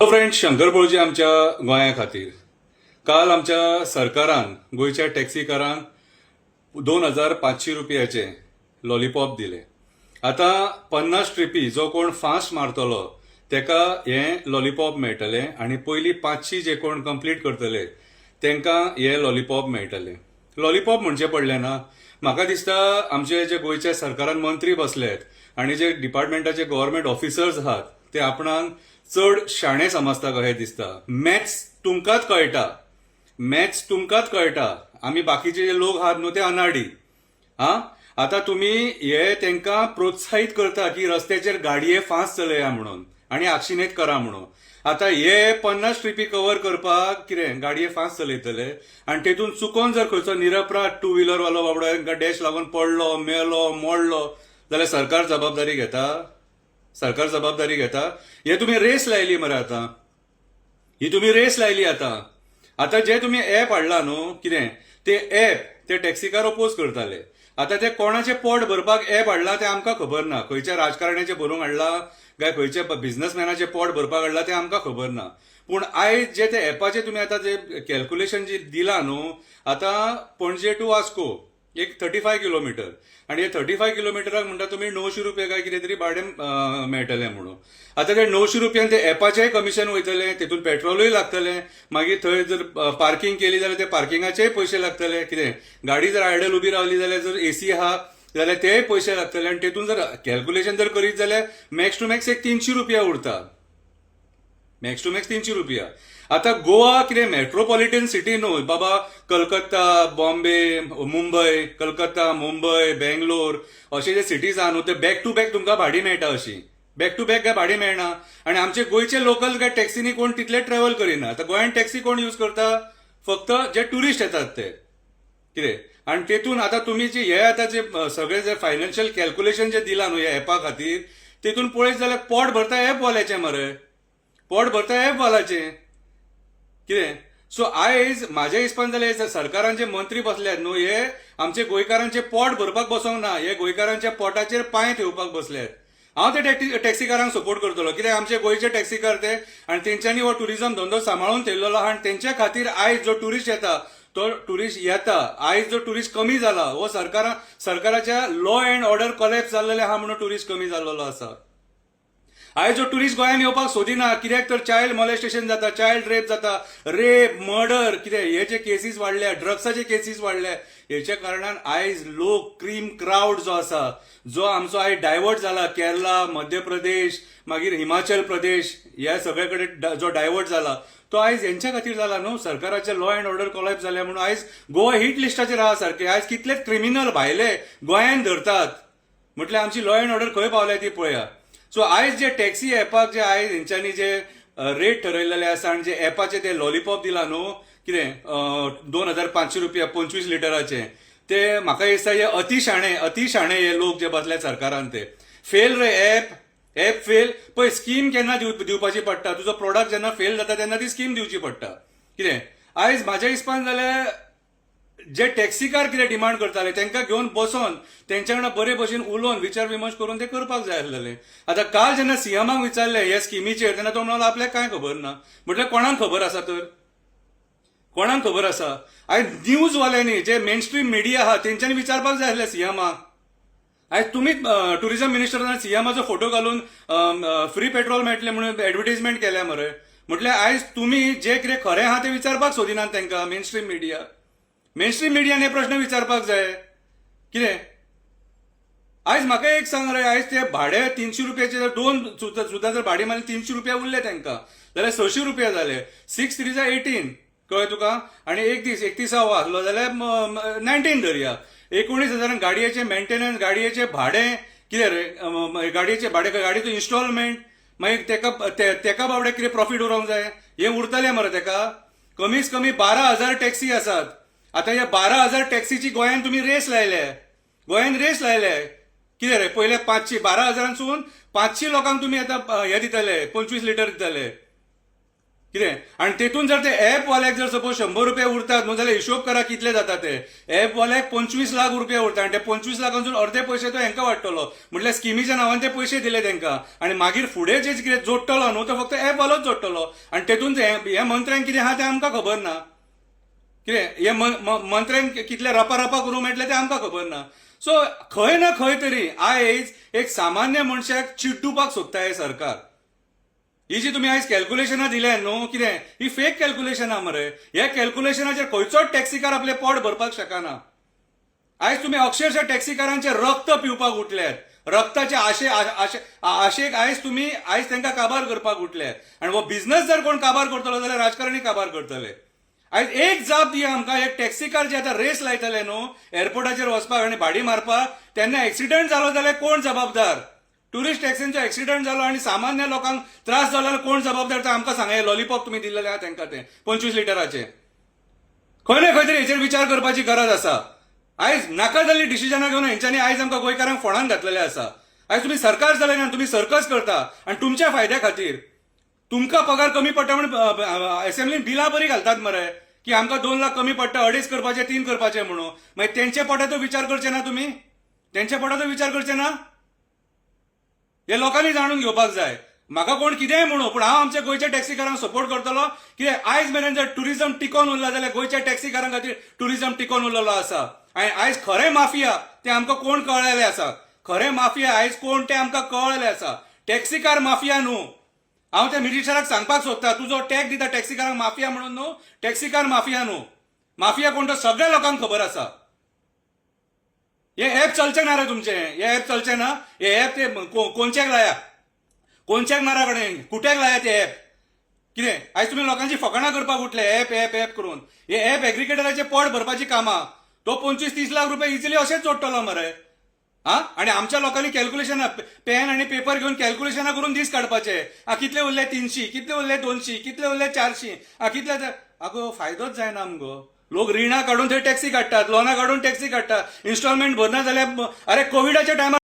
Friend Shankar बोळजी आमच्या गोंया खातीर काल आमच्या सरकारान गोंयच्या टॅक्सीकारांक दोन हजार पांचशी रुपयाचे लॉलिपॉप दिले. आतां पन्नास ट्रिपी जो कोण फास्ट मारतलो तेका हे लॉलिपॉप मेळटले आनी पयलीं पांचशी जे कोण कंप्लीट करतले तांकां हे लॉलिपॉप मेळटले. लॉलिपॉप म्हणचे पडलें ना म्हाका दिसता आमचे जे गोंयच्या सरकारान मंत्री बसलेत आनी जे डिपार्टमेंटाचे गव्हर्मेंट ऑफिसर्स आहात ते आपणाक चड शाणे समजता कशें दिसता. मॅथ्स तुमकांच कळटा. मॅथ्स तुमकांच कळटा. आमी बाकीचे जे लोक आहात न्हू ते अनाडी. आं आता तुम्ही हे तेंकां प्रोत्साहीत करता की रस्त्याचेर गाडये फास्ट चलया म्हणून आनी आक्षिनेत करा म्हणून. आता हे पन्नास ट्रिपी कव्हर करपाक कितें? गाडये फास्ट चलयतले. आनी तेतून चुकोन जर खंयचो निरपराध टू व्हिलर वालो बाबडो तांकां डॅश लागून पडलो मेलो मोडलो जाल्यार सरकार जबाबदारी घेता? सरकार जबाबदारी घेता. हे तुम्ही रेस लायली मरे आता. ही तुम्ही रेस लायली आता. आता जे तुम्ही ऍप हाडला न्हू कितें? ते ऍप ते टॅक्सीकार ओपोज करताले. आता ते कोणाचे पोट भरपाक ऍप हाडला ते आमकां खबर ना. खंयच्या राजकारण्याचे भरूंक हाडला काय खंयच्या बिझनेसमॅनाचे पोट भरपाक हाडला ते आमकां खबर ना. पूण आयज जे ते ऍपाचे तुम्ही आता जे कॅल्क्युलेशन जे दिला न्हू आता पणजे टू वास्को एक थर्टी फाय किलोमीटर आणि हे थर्टी फाय किलोमिटराक म्हणटा तुम्ही णवशे रुपया काय कितें तरी भाडें मेळटलें म्हणून. आतां ते णवशे रुपयान ते एपाचेंय कमिशन वयतलें तितून पेट्रोलूय लागतलें मागीर थंय जर पार्किंग केली जाल्यार ते पार्किंगाचेय पयशे लागतले कितें? गाडी जर आयडल उबी रावली जाल्यार जर एसी आहा जाल्यार तेय पयशे लागतले आनी तेतून जर कॅल्क्युलेशन जर करीत जाल्यार मॅक्स टू मॅक्स एक तिनशी रुपया उरता मॅक्स टू मॅक्स तिनशी रुपया. आता गोवा कितें मेट्रोपॉलिटन सिटी न्हू बाबा कलकत्ता बॉम्बे मुंबय कलकत्ता मुंबय बेंगलोर अशे जे सिटीज आहा न्हू ते बॅक टू बॅक तुमकां भाडी मेळटा अशी. बॅक टू बॅक काय भाडी मेळना? आनी आमचे गोंयचे लोकल काय टॅक्सीनी कोण तितले ट्रॅव्हल करिना. आता गोंयान टॅक्सी कोण यूज करता? फक्त जे टुरिस्ट येतात ते. कितें? आनी तेतून आतां तुमी जे हे आतां जे सगळे जे फायनान्शियल कॅल्क्युलेशन जे दिला न्हू ह्या एपा खातीर तेतून पळयत जाल्यार पोट भरता एप वाल्याचें मरे. पोट भरता एप वालाचे. कितें सो आयज म्हाज्या हिसपान जाल्यार सरकारान जे मंत्री बसल्यात न्हू हे आमचे गोंयकारांचे पोट भरपाक बसोंक ना हे गोंयकारांच्या पोटाचेर पांय ठेवपाक बसल्यात हांव ते टॅक्सी टॅक्सीकारांक सपोर्ट करतलो. कित्याक आमचे गोंयचे टॅक्सीकार ते आनी तेंच्यांनी हो टुरिजम धंदो सांबाळून ठेवलेलो आहा आनी तेंच्या खातीर आयज जो टुरिस्ट येता तो टुरिस्ट येता. आयज जो टुरिस्ट कमी जाला हो सरकारा सरकाराच्या लॉ अँड ऑर्डर कलेप्स जाल्लेले आहा म्हणून टुरिस्ट कमी जाल्लो आसा आयज जो टुरिस्ट गोंयांत येवपाक हो सोदिना कित्याक तर चायल्ड मॉलेस्टेशन जाता चायल्ड रेप जाता रेप मर्डर कितें हे जे केसीस वाडल्या ड्रग्साचे केसीस वाडल्या हेच्या कारणान आयज लोक क्रीम क्रावड जो आसा जो आमचो आयज डायवर्ट जाला केरला मध्य प्रदेश मागीर हिमाचल प्रदेश ह्या सगळे कडेन जो डायवर्ट जाला तो आयज हेंच्या खातीर जाला न्हू सरकाराचे लॉ अँड ऑर्डर कॉलेप्स जाल्या म्हणून आयज गोवा हीट लिस्टाचेर आहा सारके आयज कितलेच क्रिमिनल भायले गोंयांत धरतात म्हटल्यार आमची लॉ अँड ऑर्डर खंय पावल्या ती पळया? सो आयज जे टॅक्सी एपाक जे आयज हेंच्यांनी जे रेट ठरयलेले आसा आनी जे एपाचे ते लॉलिपॉप दिला न्हू कितें दोन हजार पांचशे रुपया पंचवीस लिटराचे ते म्हाका दिसता हे अतिशाणे अतिशाणे हे लोक जे बसले सरकारान ते. फेल रे एप एप फेल पळय स्कीम केन्ना दिवपाची पडटा? तुजो प्रोडक्ट जेन्ना फेल जाता तेन्ना ती स्कीम दिवची पडटा. कितें आयज म्हाज्या हिसपान जाल्यार जे टॅक्सीकार कितें डिमांड करताले तांकां घेवन बसोन तेंच्या वांगडा बरे भशेन उलोवन विचार विमर्श करून ते करपाक जाय आसलेले. आतां काल जेन्ना सीएमाक विचारले ह्या स्किमीचेर तेन्ना तो म्हणालो आपल्याक कांय खबर ना? म्हटल्यार कोणाक खबर आसा तर? कोणाक खबर आसा? आयज न्यूजवाल्यांनी जे मेन स्ट्रीम मिडिया आहा तेंच्यांनी विचारपाक जाय आसलें सीएमाक. आयज तुमी टुरिजम मिनिस्टरान सीएमाचो फोटो घालून फ्री पेट्रोल मेळटलें म्हणून एडव्हर्टिजमेंट केल्या मरे. म्हटल्यार आयज तुमी जे कितें खरें आहा तें विचारपाक सोदिनात तांकां मेन स्ट्रीम मिडिया मेनस्ट्रीम मिडियान हे प्रश्न विचारपाक जाय. कितें आयज म्हाका एक सांग रे आयज ते भाडे तिनशे रुपयाचे जर दोन सुद्दां जर भाडे मारले तिनशे रुपया उरले तांकां जाल्यार सयशे रुपया जाले. सिक्स थ्री जा एटीन कळ्ळें तुका? आनी एक दीस एकतिसावो हो आसलो जाल्यार नायन्टीन धरया. एकोणीस हजारांक गाडयेचें मेंटेनन्स गाडयेचें भाडें. कितें रे? गाडयेचें गाडयेचे भाडें गाडयेचो इन्स्टॉलमेंट मागीर तेका ते- तेका बाबडे कितें प्रोफीट उरोंक जाय? हें उरतलें मरे तेका. कमीच कमी बारा हजार टॅक्सी आसात. आता या बारा हजार टॅक्सीची गोंयांत तुम्ही रेस लायले गोंयान रेस लायले कितें रे? पयले पांचशी बारा हजारांसून पांचशी लोकांक तुम्ही आता हें हे दितले पंचवीस लिटर दितले. कितें आनी तेतून जर ते ॲपवाल्याक जर सपोज शंबर रुपया उरतात न्हू जाल्यार हिशोब करा कितले जाता ते. ॲपवाल्याक पंचवीस लाख रुपया उरता आनी ते पंचवीस लाखांसून अर्धे पयशे तो हांकां वाडटलो म्हटल्यार स्किमीच्या नांवान ते पयशे दिले तेंकां आनी मागीर फुडें जे कितें जोडटलो न्हू तो फक्त ॲपवालोच जोडटलो. आनी तेतून ते हे मंत्र्यांक कितें आहा तें आमकां खबर ना. कितें हे मंत्र्यान कितले रपा रपा करूं मेळटले तें आमकां खबर ना. सो खंय ना खंय तरी आयज एक सामान्य मनशाक चिड्डुपाक सोदता हे सरकार. ही जी तुमी आयज कॅल्क्युलेशनां दिल्या न्हू कितें ही फेक कॅल्क्युलेशनां मरे. ह्या कॅल्क्युलेशनाचेर खंयचोच टॅक्सीकार आपले पोट भरपाक शकना. आयज तुमी अक्षरशः टॅक्सीकारांचे रक्त पिवपाक उठल्यात. रक्ताचे आशे आशे आशेक आयज तुमी आयज तांकां काबार करपाक उठल्यात. आनी हो बिझनस जर कोण काबार करतलो जाल्यार राजकारणी काबार करतले. आयज एक जाप दिया आमकां एक टॅक्सीकार जे आतां रेस लायताले न्हू एअरपोर्टाचेर वचपाक आनी भाडी मारपाक तेन्ना एक्सिडंट जालो जाल्यार कोण जबाबदार? टुरिस्ट टॅक्सींचो एक्सिडंट जालो आनी सामान्य लोकांक त्रास जालो जाल्यार कोण जबाबदार? ते आमकां सांगा हे लॉलिपॉप तुमी दिल्लेले आहा तांकां ते पंचवीस लिटराचे. खंय ना खंय तरी हेचेर विचार करपाची गरज आसा. आयज नाका जाल्ली डिसिजनां घेवन हेंच्यांनी आयज आमकां गोंयकारांक फोंडान घातलेले आसा. आयज तुमी सरकार जाले ना तुमी सर्कस करता आनी तुमच्या फायद्या खातीर. तुमकां पगार कमी पडटा म्हण असेंब्लीन बिलां बरी घालतात मरे की आमकां दोन लाख कमी पडटा अडेच करपाचे तीन करपाचे म्हणून. मागीर तेंचे पोटाचो विचार करचे ना तुमी तेंच्या पोटाचो विचार करचे ना? हे लोकांनी जाणून घेवपाक जाय. म्हाका कोण कितेंय म्हणू पूण हांव आमच्या गोंयच्या टॅक्सीकारांक सपोर्ट करतलो कितें आयज मेरेन जर टुरिजम टिकोवन उरला जाल्यार गोंयच्या टॅक्सीकारां खातीर टुरिजम टिकोवन उरलेलो आसा. आनी आयज खरें माफिया तें आमकां कोण कळलेलें आसा? खरें माफिया आयज कोण तें आमकां कळलेलें आसा? टॅक्सीकार माफिया न्हू. हांव त्या मिनिस्टराक सांगपाक सोदता. तुजो टॅग दिता टॅक्सीकारांक माफिया म्हणून न्हू टॅक्सीकार माफिया न्हू. माफिया कोण तो सगळ्या लोकांक खबर आसा. हे ऍप चलचें ना रे तुमचे. हे ऍप चलचें ना. हे ऍप ते कोणच्याक लाया? कोणच्याक नारा कडेन? कुट्याक लाया ते ऍप? कितें? आयज तुमी लोकांची फकाणां करपाक उठले ऍप ऍप ऍप करून. हे ऍप एग्रिकेटराचे पोट भरपाची कामां. तो पंचवीस तीस लाख रुपया इजिली अशेंच जोडटलो मरे. हा? आणि आमच्या लोकांनी कॅल्क्युलेशन पेन आणि पेपर घेऊन कॅल्क्युलेशनां करून दीस काढपाचे. आ कितले उरले तीनशी? कितले उरले दोनशी? कितले उरले चारशी? आ कितले अगो आगो फायदोच जायना आमगो लोक रिणां काढून थंय टॅक्सी काडटात लोनां काढून टॅक्सी काडटात इन्स्टॉलमेंट भरना जाल्यार अरे कोविडाच्या टायमार